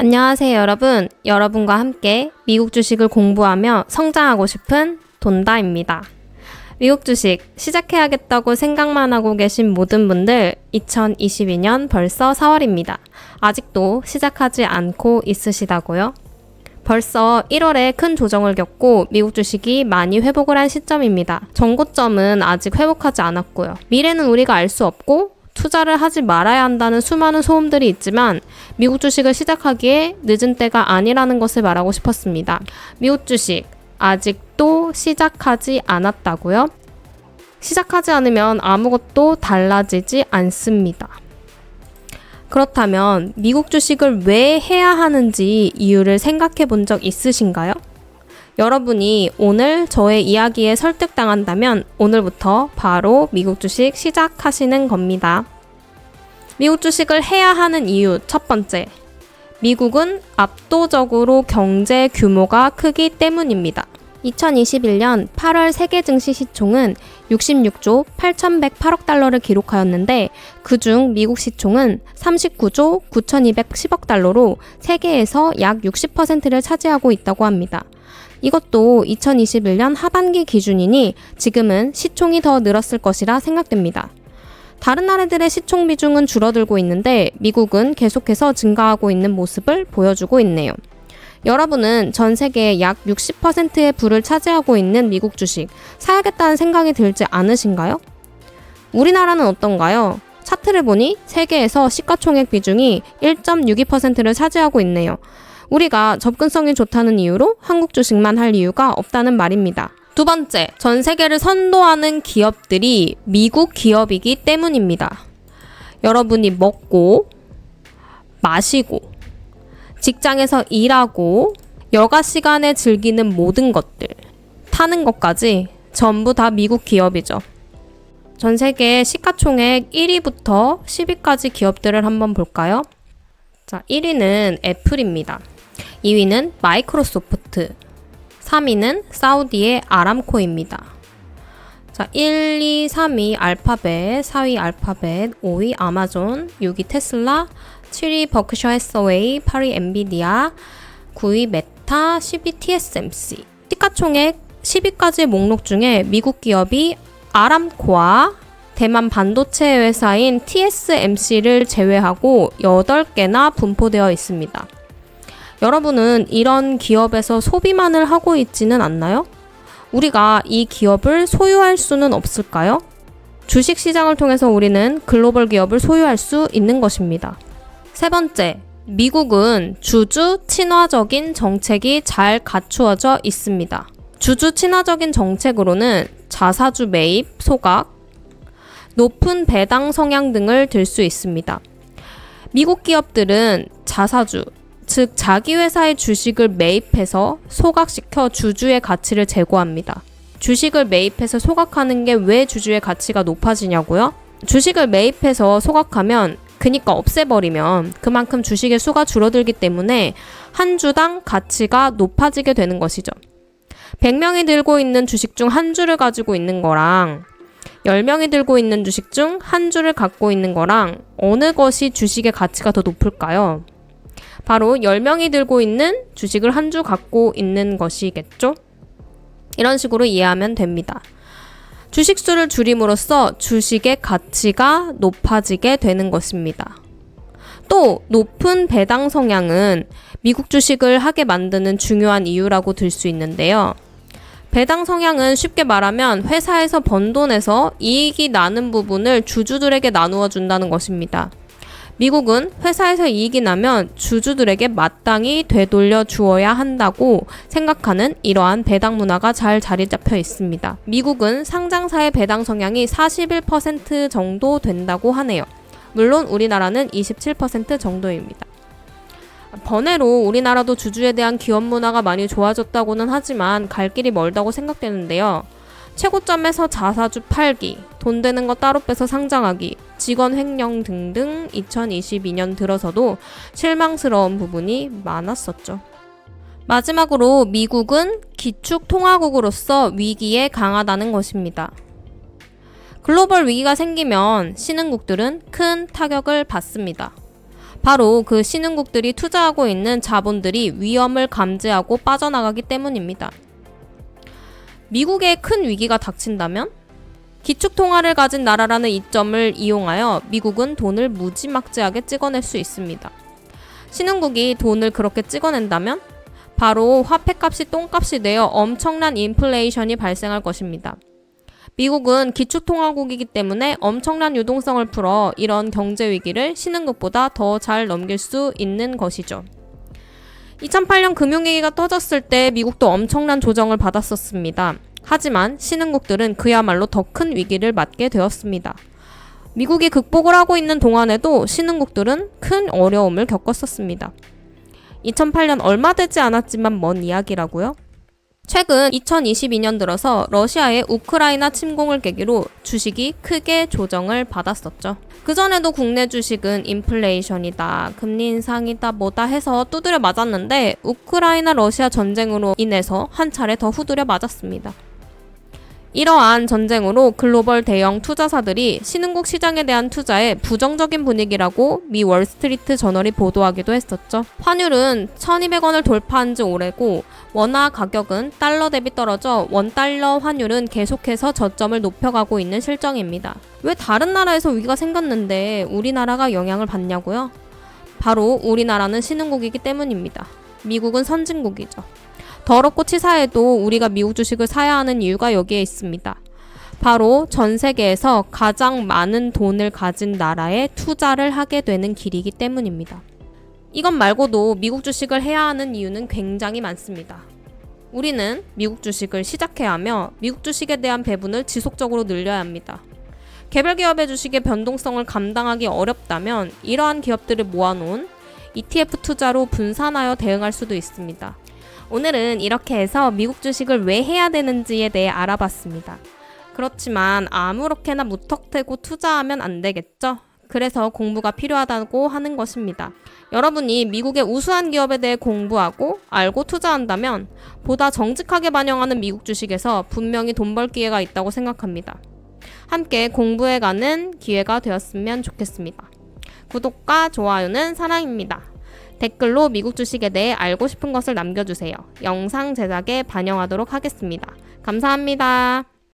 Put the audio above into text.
안녕하세요, 여러분. 여러분과 함께 미국 주식을 공부하며 성장하고 싶은 돈다입니다. 미국 주식 시작해야겠다고 생각만 하고 계신 모든 분들 2022년 벌써 4월입니다. 아직도 시작하지 않고 있으시다고요? 벌써 1월에 큰 조정을 겪고 미국 주식이 많이 회복을 한 시점입니다. 전고점은 아직 회복하지 않았고요. 미래는 우리가 알 수 없고 투자를 하지 말아야 한다는 수많은 소음들이 있지만 미국 주식을 시작하기에 늦은 때가 아니라는 것을 말하고 싶었습니다. 미국 주식 아직도 시작하지 않았다고요? 시작하지 않으면 아무것도 달라지지 않습니다. 그렇다면 미국 주식을 왜 해야 하는지 이유를 생각해 본 적 있으신가요? 여러분이 오늘 저의 이야기에 설득당한다면 오늘부터 바로 미국 주식 시작하시는 겁니다. 미국 주식을 해야 하는 이유 첫 번째. 미국은 압도적으로 경제 규모가 크기 때문입니다. 2021년 8월 세계 증시 시총은 66조 8,108억 달러를 기록하였는데 그중 미국 시총은 39조 9,210억 달러로 세계에서 약 60%를 차지하고 있다고 합니다. 이것도 2021년 하반기 기준이니 지금은 시총이 더 늘었을 것이라 생각됩니다. 다른 나라들의 시총 비중은 줄어들고 있는데 미국은 계속해서 증가하고 있는 모습을 보여주고 있네요. 여러분은 전 세계의 약 60%의 부를 차지하고 있는 미국 주식 사야겠다는 생각이 들지 않으신가요? 우리나라는 어떤가요? 차트를 보니 세계에서 시가총액 비중이 1.62%를 차지하고 있네요. 우리가 접근성이 좋다는 이유로 한국 주식만 할 이유가 없다는 말입니다. 두 번째, 전 세계를 선도하는 기업들이 미국 기업이기 때문입니다. 여러분이 먹고, 마시고, 직장에서 일하고, 여가 시간에 즐기는 모든 것들, 타는 것까지 전부 다 미국 기업이죠. 전 세계 시가총액 1위부터 10위까지 기업들을 한번 볼까요? 자, 1위는 애플입니다. 2위는 마이크로소프트, 3위는 사우디의 아람코입니다. 자, 1, 2, 3위 알파벳, 4위 알파벳, 5위 아마존, 6위 테슬라, 7위 버크셔 해서웨이, 8위 엔비디아, 9위 메타, 10위 TSMC. 시가총액 10위까지의 목록 중에 미국 기업이 아람코와 대만 반도체 회사인 TSMC를 제외하고 8개나 분포되어 있습니다. 여러분은 이런 기업에서 소비만을 하고 있지는 않나요? 우리가 이 기업을 소유할 수는 없을까요? 주식 시장을 통해서 우리는 글로벌 기업을 소유할 수 있는 것입니다. 세 번째, 미국은 주주 친화적인 정책이 잘 갖추어져 있습니다. 주주 친화적인 정책으로는 자사주 매입, 소각, 높은 배당 성향 등을 들 수 있습니다. 미국 기업들은 자사주, 즉 자기 회사의 주식을 매입해서 소각시켜 주주의 가치를 제고합니다. 주식을 매입해서 소각하는 게 왜 주주의 가치가 높아지냐고요? 주식을 매입해서 소각하면 그니까 없애버리면 그만큼 주식의 수가 줄어들기 때문에 한 주당 가치가 높아지게 되는 것이죠. 100명이 들고 있는 주식 중 한 주를 가지고 있는 거랑 10명이 들고 있는 주식 중 한 주를 갖고 있는 거랑 어느 것이 주식의 가치가 더 높을까요? 바로 10명이 들고 있는 주식을 한 주 갖고 있는 것이겠죠? 이런 식으로 이해하면 됩니다. 주식 수를 줄임으로써 주식의 가치가 높아지게 되는 것입니다. 또 높은 배당 성향은 미국 주식을 하게 만드는 중요한 이유라고 들 수 있는데요. 배당 성향은 쉽게 말하면 회사에서 번 돈에서 이익이 나는 부분을 주주들에게 나누어 준다는 것입니다. 미국은 회사에서 이익이 나면 주주들에게 마땅히 되돌려 주어야 한다고 생각하는 이러한 배당 문화가 잘 자리 잡혀 있습니다. 미국은 상장사의 배당 성향이 41% 정도 된다고 하네요. 물론 우리나라는 27% 정도입니다. 번외로 우리나라도 주주에 대한 기업 문화가 많이 좋아졌다고는 하지만 갈 길이 멀다고 생각되는데요. 최고점에서 자사주 팔기, 돈 되는 거 따로 빼서 상장하기, 직원 횡령 등등 2022년 들어서도 실망스러운 부분이 많았었죠. 마지막으로 미국은 기축 통화국으로서 위기에 강하다는 것입니다. 글로벌 위기가 생기면 신흥국들은 큰 타격을 받습니다. 바로 그 신흥국들이 투자하고 있는 자본들이 위험을 감지하고 빠져나가기 때문입니다. 미국에 큰 위기가 닥친다면 기축 통화를 가진 나라라는 이점을 이용하여 미국은 돈을 무지막지하게 찍어낼 수 있습니다. 신흥국이 돈을 그렇게 찍어낸다면 바로 화폐값이 똥값이 되어 엄청난 인플레이션이 발생할 것입니다. 미국은 기축통화국이기 때문에 엄청난 유동성을 풀어 이런 경제 위기를 신흥국보다 더 잘 넘길 수 있는 것이죠. 2008년 금융위기가 터졌을 때 미국도 엄청난 조정을 받았었습니다. 하지만 신흥국들은 그야말로 더 큰 위기를 맞게 되었습니다. 미국이 극복을 하고 있는 동안에도 신흥국들은 큰 어려움을 겪었었습니다. 2008년 얼마 되지 않았지만 먼 이야기라고요? 최근 2022년 들어서 러시아의 우크라이나 침공을 계기로 주식이 크게 조정을 받았었죠. 그전에도 국내 주식은 인플레이션이다, 금리 인상이다, 뭐다 해서 두드려 맞았는데 우크라이나 러시아 전쟁으로 인해서 한 차례 더 후두려 맞았습니다. 이러한 전쟁으로 글로벌 대형 투자사들이 신흥국 시장에 대한 투자에 부정적인 분위기라고 미 월스트리트 저널이 보도하기도 했었죠. 환율은 1200원을 돌파한 지 오래고 원화 가격은 달러 대비 떨어져 원달러 환율은 계속해서 저점을 높여가고 있는 실정입니다. 왜 다른 나라에서 위기가 생겼는데 우리나라가 영향을 받냐고요? 바로 우리나라는 신흥국이기 때문입니다. 미국은 선진국이죠. 더럽고 치사해도 우리가 미국 주식을 사야 하는 이유가 여기에 있습니다. 바로 전 세계에서 가장 많은 돈을 가진 나라에 투자를 하게 되는 길이기 때문입니다. 이것 말고도 미국 주식을 해야 하는 이유는 굉장히 많습니다. 우리는 미국 주식을 시작해야 하며 미국 주식에 대한 배분을 지속적으로 늘려야 합니다. 개별 기업의 주식의 변동성을 감당하기 어렵다면 이러한 기업들을 모아놓은 ETF 투자로 분산하여 대응할 수도 있습니다. 오늘은 이렇게 해서 미국 주식을 왜 해야 되는지에 대해 알아봤습니다. 그렇지만 아무렇게나 무턱대고 투자하면 안 되겠죠? 그래서 공부가 필요하다고 하는 것입니다. 여러분이 미국의 우수한 기업에 대해 공부하고 알고 투자한다면 보다 정직하게 반영하는 미국 주식에서 분명히 돈 벌 기회가 있다고 생각합니다. 함께 공부해가는 기회가 되었으면 좋겠습니다. 구독과 좋아요는 사랑입니다. 댓글로 미국 주식에 대해 알고 싶은 것을 남겨주세요. 영상 제작에 반영하도록 하겠습니다. 감사합니다.